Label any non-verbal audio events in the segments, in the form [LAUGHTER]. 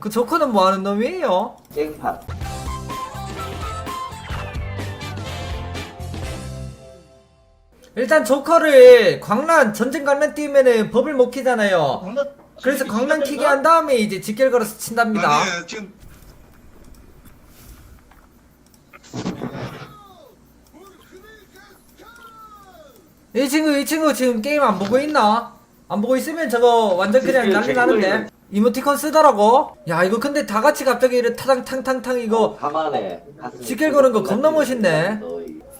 그 조커는 뭐 하는 놈이에요? 깽판. 일단 조커를 광란 전쟁 광란 띄우면은 법을 못 키잖아요. 그래서 광란 키게 한 다음에 이제 직결 걸어서 친답니다. 아니 지금 이 친구 이 친구 지금 게임 안 보고 있나? 안 보고 있으면 저거 완전 그냥 난리. 나는데 이모티콘 쓰더라고. 야 이거 근데 다 같이 갑자기 이렇게 타당 탕탕탕 이거 가만해. 직결 거는 거 겁나 멋있네.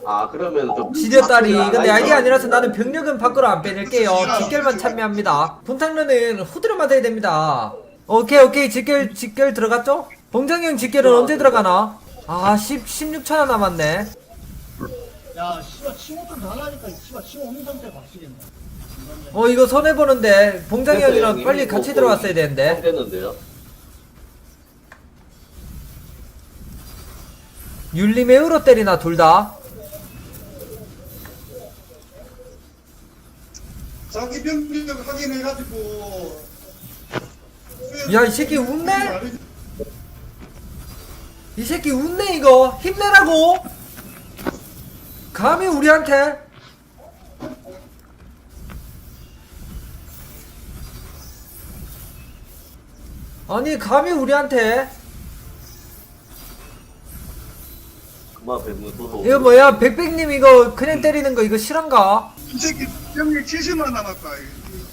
아 그러면 좀 지렸다리 근데 알게 아니라서 나는 병력은 밖으로 안 빼낼게요 직결만 참여합니다 분탕로는 후드려 맞아야 됩니다 오케이 오케이 직결 직결 들어갔죠? 봉장형 직결은 언제 들어가나? 아 10, 16초나 남았네 야, 씨발 치고 좀 달라니까 씨발 치고 없는 상태 박치겠네. 어 이거 손해 보는데 봉장형이랑 빨리 같이 들어왔어야 되는데. 됐는데요. 율리메우로 때리나 둘 다? 자기 병력 확인해가지고. 야, 이 새끼 웃네? 이 새끼 웃네 이거? 힘내라고? 감히 우리한테 아니 감히 우리한테. 그만. 이거 뭐야? 백백님 이거 그냥 때리는 거 이거 실한가? 이 새끼 병력 70만 남았다.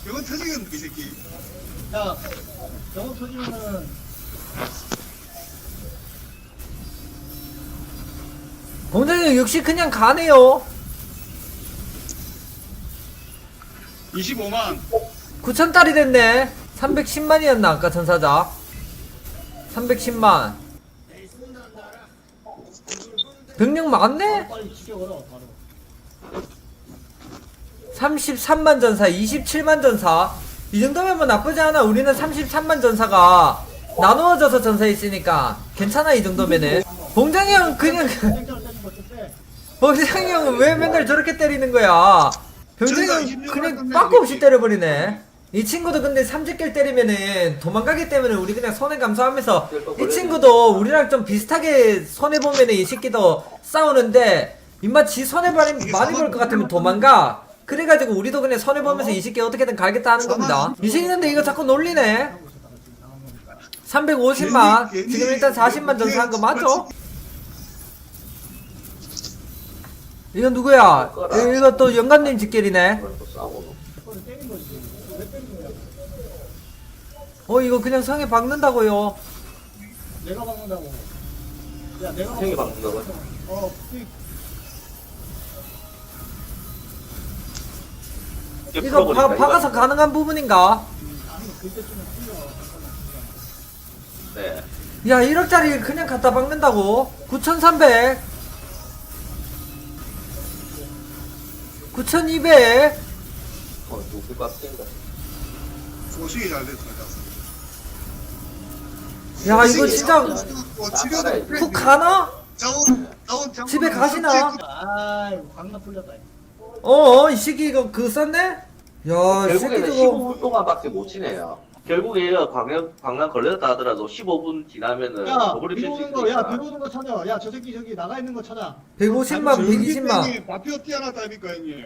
이건 터지겠네 이 새끼. 야, 저거 터지면은. 공장님 역시 그냥 가네요. 25만. 9천 달이 됐네 310만이었나 아까 전사자 310만 병력 많네? 빨리 죽여버려 바로. 33만 전사 27만 전사 이 정도면 뭐 나쁘지 않아 우리는 33만 전사가 나누어져서 전사했으니까 괜찮아 이 정도면은 봉장이 형 그냥. [LAUGHS] 봉장이 형은 왜 맨날 저렇게 때리는 거야 병장이 형 그냥 빠꾸 없이 때려버리네 이 친구도 근데 삼직결 때리면은 도망가기 때문에 우리 그냥 손해 감수하면서 이 친구도 우리랑 좀 비슷하게 손해 보면은 이 새끼도 싸우는데 입맛 지 손해 많이, 많이 볼 것 같으면 도망가. 그래가지고 우리도 그냥 손해 보면서 이 새끼 어떻게든 갈겠다 하는 겁니다. 이 새끼 근데 이거 자꾸 놀리네. 350만. 지금 일단 40만 전사한 거 맞죠? 이건 누구야? 이거 또 영감님 직결이네 어 이거 그냥 성에 박는다고요 내가 박는다고. 야, 내가 형이 박는다고. 어, 그 이거 바? 박아서 가능한 부분인가? 네. 야 1억짜리 그냥 갖다 박는다고 9300 9200 어 누구 깎인다. 소식이 잘 됐다 야 이거 진짜 어, 지금 훅 가나? 자원 자원 자원 집에 가시나? 아이, 광나 풀렸다. 어이 새끼 이거 그 썼네? 야이 새끼 결국에는 저거 15분 동안밖에 못 치네요. 결국에 광역 광란 걸렸다 하더라도 15분 지나면은 야, 칠수 비오는 거, 야, 있으니까. 비오는 거 찾아. 야, 저 새끼 저기 나가 있는 거 찾아. 150만 120만 마피아 뛰어났다니까 형님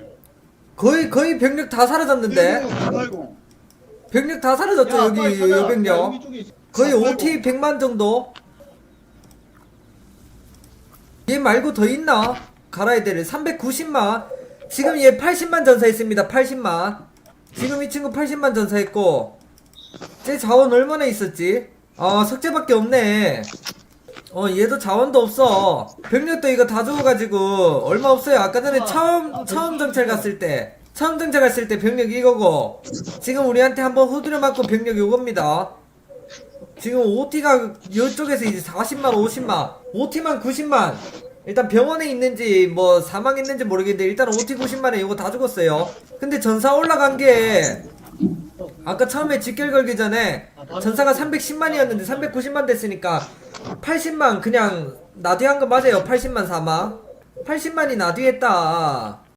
거의 거의 병력 다 사라졌는데 아이고 병력 다 사라졌죠 야, 여기 빨리 찾아. 야, 여병력 여기 쪽에 있어. 거의. OT 100만 정도 얘 말고 더 있나? 갈아야 되를 390만 지금 얘 80만 전사했습니다 80만 지금 이 친구 80만 전사했고 쟤 자원 얼마나 있었지? 아 석재밖에 없네 어 얘도 자원도 없어 병력도 이거 다 죽어가지고 얼마 없어요 아까 전에 처음 처음 정찰 갔을 때 처음 갔을 때 병력 이거고 지금 우리한테 한번 후드려 맞고 병력 요겁니다. 지금 OT가 이쪽에서 이제 40만 50만 OT만 90만. 일단 병원에 있는지 뭐 사망했는지 모르겠는데 일단 OT 90만에 이거 다 죽었어요. 근데 전사 올라간 게 아까 처음에 직결 걸기 전에 전사가 310만이었는데 390만 됐으니까 80만 그냥 나뒤한 거 맞아요. 80만 사망. 80만이 나뒤했다